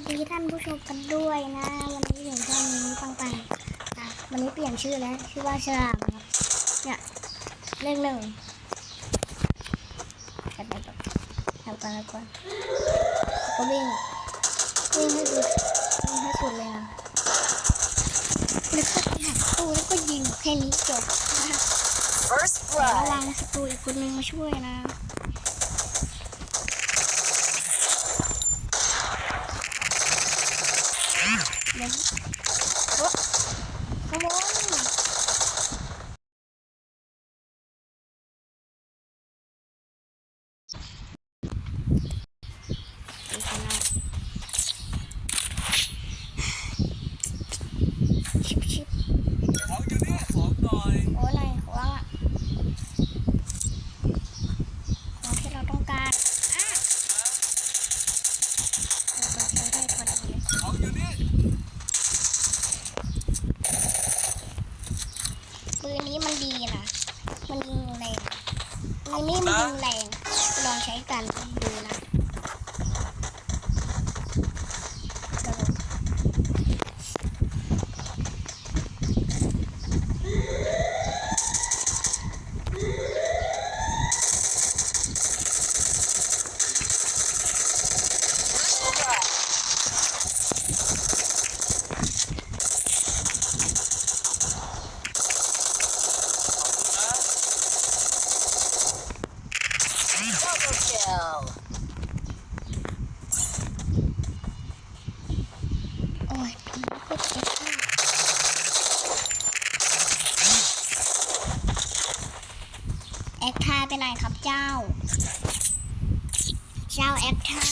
วัสดีท่านผู้ชมกันด้วยนะ วันนี้ถึงช่องนี้ปังปังๆอะวันนี้เปลี่ยนชื่อแล้ว ชื่อว่าฉลามครับเนี่ยเลขหนึ่งแค่ไปก่อนทำกันแล้วก่อนก็วิ่งวิ่งให้สุดวิ่งให้สุดเลยนะแล้วก็ไปหาศัตรูแล้วก็ยิงแค่นี้จบนะคระวังศัตรูอีกคนนึงมาช่วยนะเดี๋ยวโอ๊ะ ขโมยอีกคนละชิบชิบ ของอยู่นี่ของหน่อย โอ้ยอะไรของเราอะของที่เราต้องการอะเราต้องใช้ได้พอดีเลย ของอยู่นี่ ปืนนี้มันดีนะ มันยิงแรงปืนนี้มันยิงแรง ลองใช้กันดูนะกระโดด Double kill. โอ้ยผมก็เจ็บมากแอคท่าไปไหนครับเจ้า เจ้าแอคท่า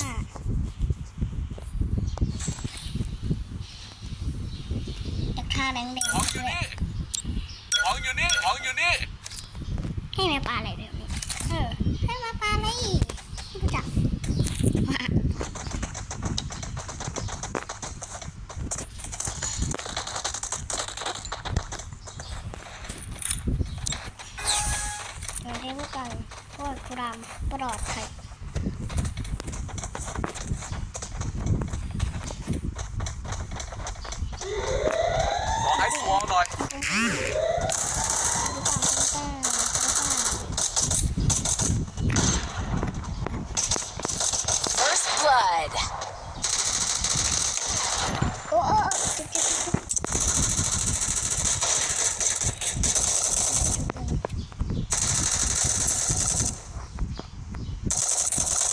แอคท่าแดงของอยู่นี่ ของอยู่นี่ ของอยู่นี่ ให้แม่ปลาเดี๋ยวนี้ เออ ให้แม่ปลาอะไรอีกไม่รู้จักมาเดี๋ยวให้พวกกันพวกกุราม ปลอดภัย ขอไอซ์วอลหน่อย First blood. โอ้โอ้โอ้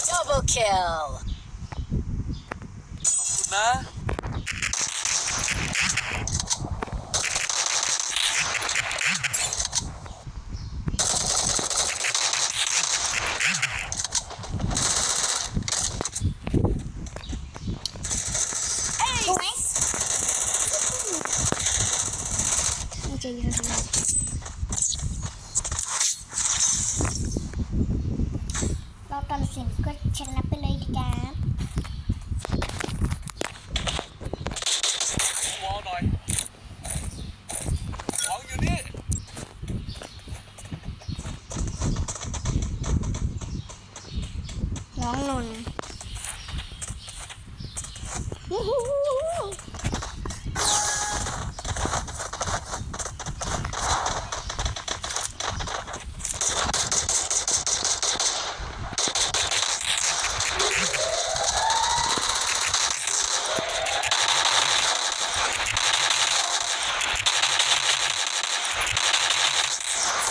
Double kill. ขอบคุณนะสวยไม่จะยิงทำไมเราตัดสินก็ชนะไปเลยดีครับ วอลหน่อยของอยู่นี่ น้องนนท์วู้ฮู้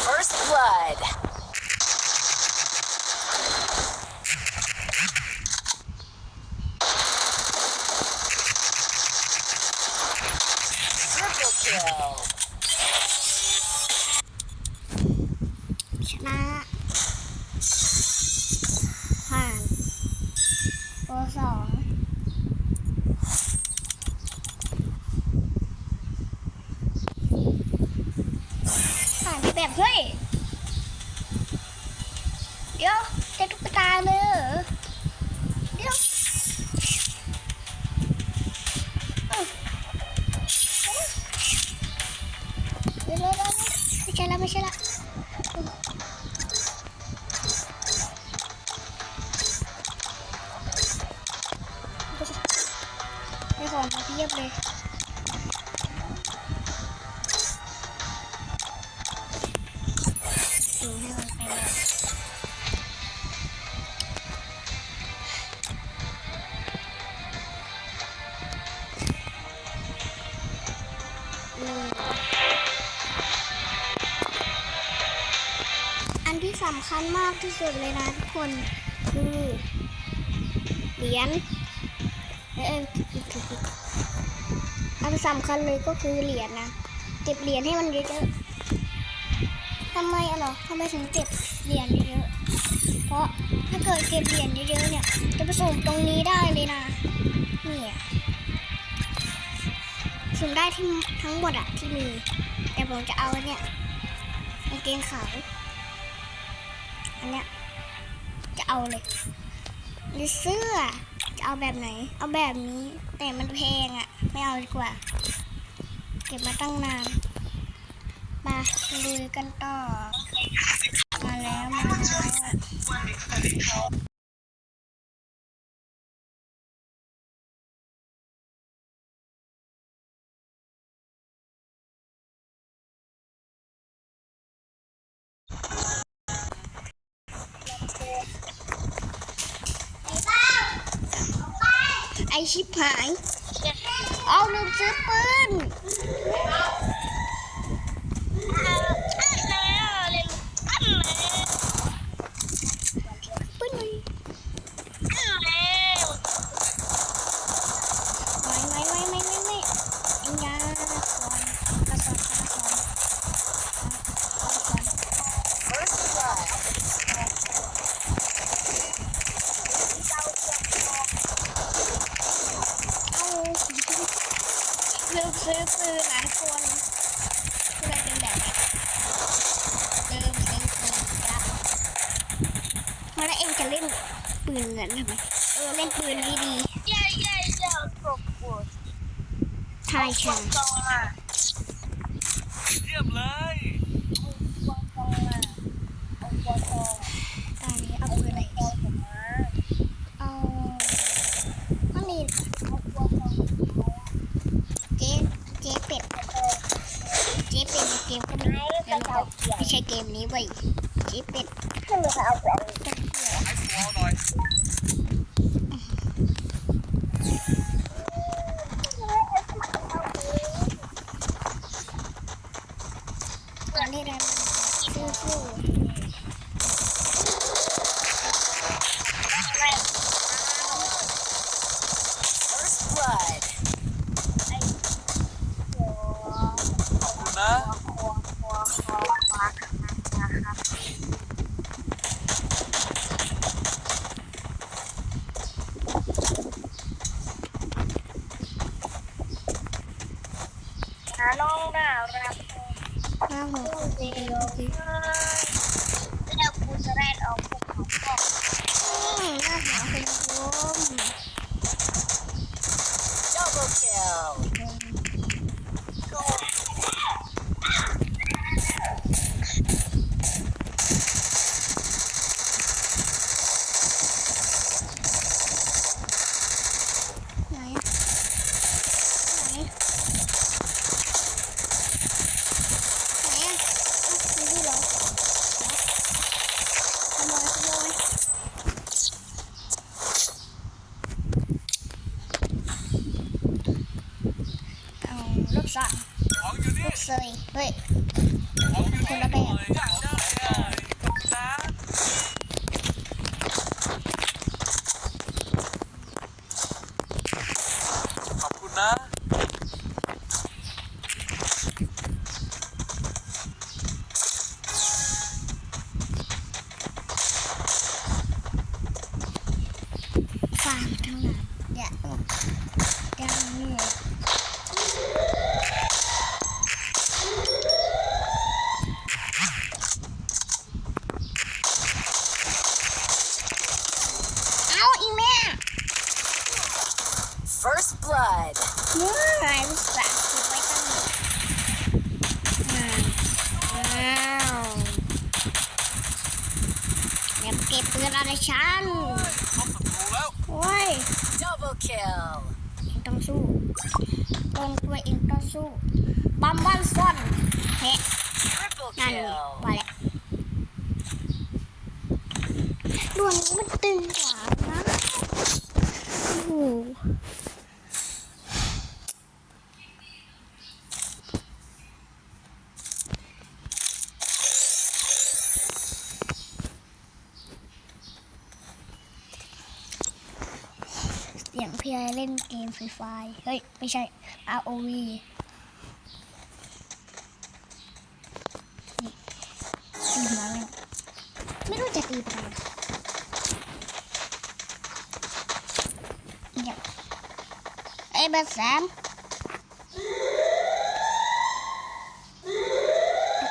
1st blood. Triple kill. ชนะผ่านโปรสอง ผ่า ที่สุดเลยนะทุกคนคือเหรียญเอ้ยผิดผิดผิดอันสำคัญเลยก็คือเหรียญนะเก็บเหรียญให้มันเยอะๆทำไมอะหรอทำไมถึงเก็บเหรียญเยอะเพราะถ้าเกิดเก็บเหรียญเยอะๆเนี่ยจะไปสุ่มตรงนี้ได้เลยนะเนี่ยสุ่มได้ที่ทั้งหมดอะที่มี แต่ผมจะเอาเนี่ยกางเกงขาว อันเนี้ยจะเอาเลยหรือเสื้อจะเอาแบบไหน เอาแบบนี้ แต่มันแพงอะไม่เอาดีกว่า เก็บมาตั้งนาน มาลุยกันต่อ มาแล้วมาแล้ว ชิบหาย เอาลืมซื้อปืนปืนหน่อยไม่ไม่ไม่ไม่ไม่ไม่ไอ้ยาสอนกระสอนกระสอนกระสอน First blood. เอาลืมซื้อปืนหลายคนก็เลยเป็นแบบนี้ลืมซื้อปืนครับมาแล้วเองจะเล่นปืนเงินทำไมเออเล่นปืนดีๆใช่ใช่ เยี่ยมเลย ตอนนี้เอาปืนอะไรเอาไม่มีเจ๊เจ๊เป็ดเจ๊เป็ดในเกมก็มีแล้วเราก็ไม่ใช่ เกมนี้เว้ยเจ๊เป็ดขอไอซ์วอลหน่อยตอนนี้เราซื้อ First blood. ขอบคุณนะ น้าหัวดีดีอืมหน้าหัวเป็นลม Double kill. ไหนอะไหนไหนอะอ้าวมีด้วยเหรอขโมยขโมยเอา ลูกสั่งของอยู่นี่ลูกเซยเฮ้ยของอยู่คนนี่ละแบบอยากได้เลยขอบคุณนะขอบคุณนะ ฟาร์มทั้งนั้นอย่าอย่าเหนื่อยเอาอีแม่ First blood. เมื่อไหรลูกสาวเก็บไว้ตั้งนานอ้าวอย่าเก็บปืนอะไรฉัน พบศัตรูแล้ว โอ้ย Double kill. ต้องสู้ โดนตัวเองต่อสู้บัมบันซ่อนแฮะ Triple นั่นไง kill. ว่าแหละ ดวนี้มันตึงกว่านะโอ้โหเสียงเพียเล่นเกมฟรีไฟเฮ้ย ไม่ใช่ ROV นี่ตีหัวแม่งไม่รู้จะตีไปทำไเงียไอ้เบอร์สาม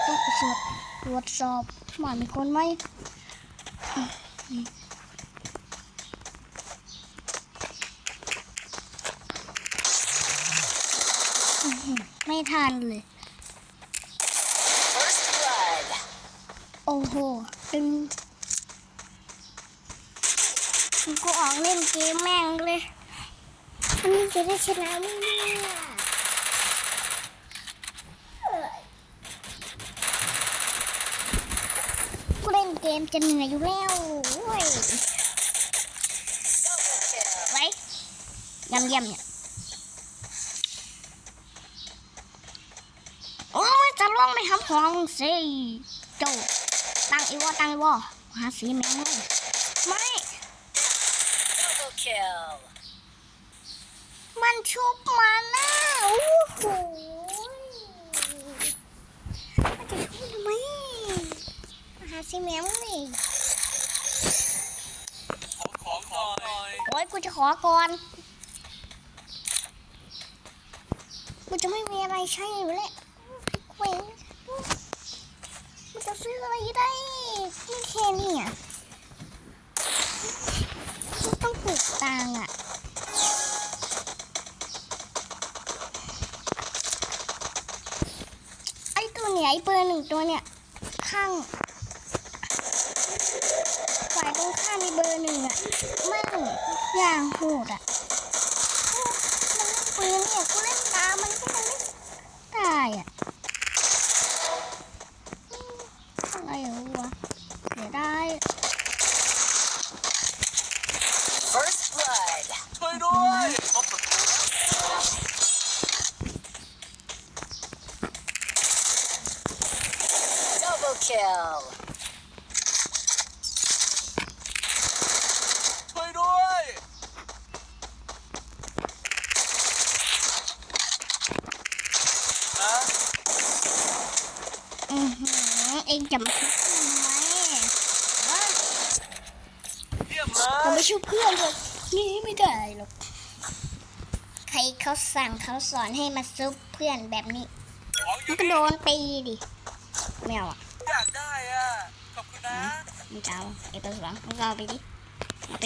ต้องไปตรวจตรวจสอบว่ามีคนไหมไม่ทันเลย โอ้โหตึงมันก็ออกเล่นเกมแม่งเลย อันนี้จะได้ชนะไหมเนี่ยกูเล่นเกมจะเหนื่อยอยู่แล้วเว้ยไว้ยำยำเนี่ยโอ้ยจะลองไปทำของมึงสิโจตั้งอีวอตั้งอีวอหาสีแมงเลยไม่ Double kill. มันชุบมานะโอ้โหมันจะชุบทำไมมาหาสีแมงเลยขอของหน่อยโอ้ยกูจะขอก่อนกูจะไม่มีอะไรใช้อยู่แล้วเว้ยมันจะซื้ออะไรได้นี่แค่นี้อะต้องปลูกตังค์อะ อ้ตัวเนี่ยไอ้เบอร์หนึ่งตัวเนี่ย ข้างฝ่ายตรงข้ามมีเบอร์หนึ่งอะมันอย่างโหดอะมันเล่นปืนเนี่ยกูเล่นตามมันก็ยังไม่ได้อะอืมอะไรวะเดี๋ยวได้ First blood. ช่วยด้วยเอาประตู Double kill. ช่วยด้วยนะ อือหื อเองจะมาชุบทำไมฮะเยี่ยมเลผมยไม่ชุบเพื่อนเลยนี่ไม่ได้หรอก ใครเขาสั่งเขาสอนให้มาซุบเพื่อนแบบนี้ของอมัยู่นก็นี่โดนตีดิไม่เอาอะอยากได้อะ ขอบคุณนะมึงจะเอาไอ้ตัวสองมึงเอาไปดิเอาไป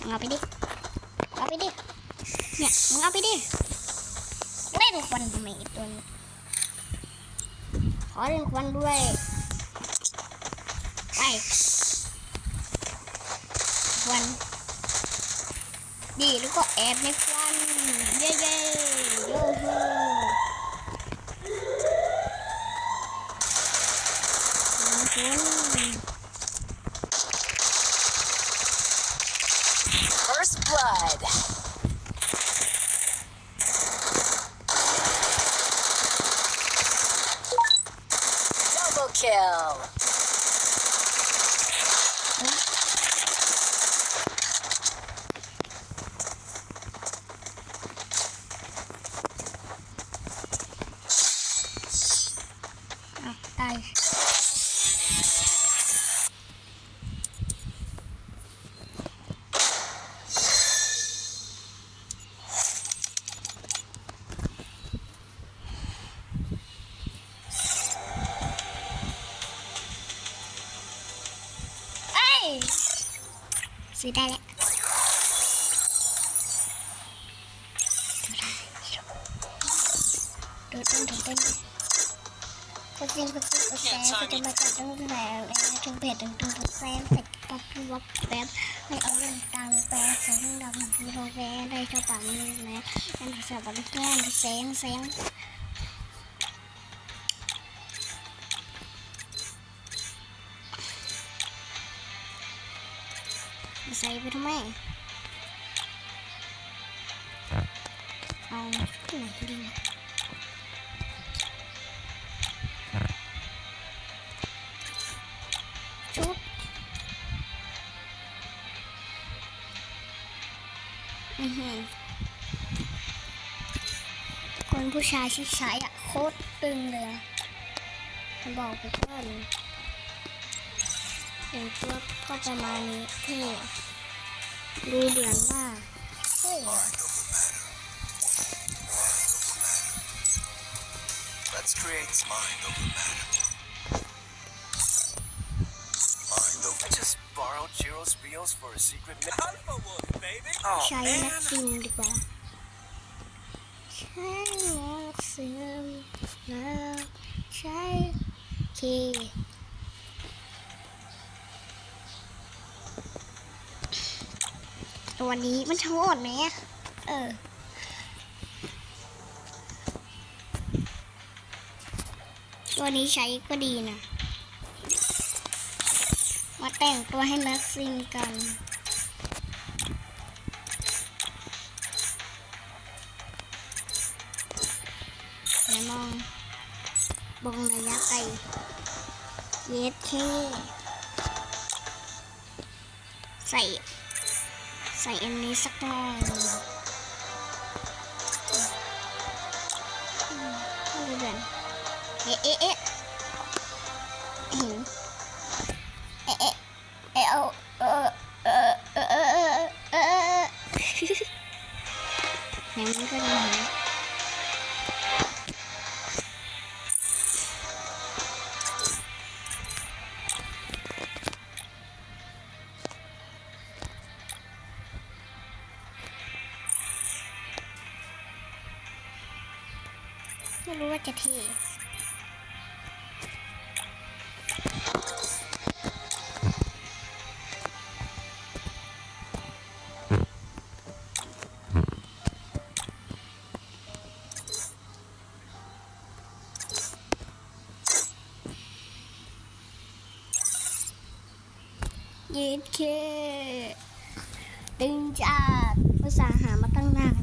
มึงเอาไปดิเอาไปดิเนี่ยมึงเอาไปดิเล่นควันทำไมไอ้ตัวนี้ ขอเล่นควันด้วย ไปควัน ดีแล้วก็แอบในควัน เย้เ kill. ซื้อได้แล้วดูได้ดูเต้นดูเต้นกดซิงกดซิงกดแชร์กดจะมาจัดตั้งแต่แล้วถึงเพจถึงถึงแซมเสร็จปั๊บวับแป๊บไม่เอาเรื่องตังแปลแสงดำที่โรแวได้เท่าปากมือนะนั่นคือแบบแก้มแสงแสง ใส่ไปทำไมเอาที่ไหนดีชุบอือหือคนผู้ชายที่ใช้อะโคตรตึงเลยอะจะบอกไปก่อน เห็นตัวก็ประมาณนี้เท่ดูเหมือนว่าเฮ้ยใช้นักซิมดีกว่าใช้นักซิมแล้วใช้เค วันนี้มันทั้งหมดไหมเออตัวนี้ใช้ก็ดีนะ มาแต่งตัวให้แม็กซิมกันไหนมองบงระยะไกลเย็ดเคใส่ ส่อันนี้สักหน่อยอืมไม่เดือนเอ๊ะเอ๊ะ ไม่รู้ว่าจะเทเย็ดเคตึงจากภาษาหามาตั้งนาน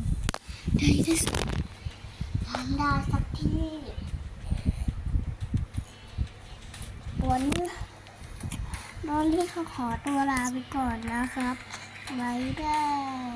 ในที่สุดทำได้สัก ที่วันนี้นอนที่เขาขอตัวลาไปก่อนนะครับบ๊ายบาย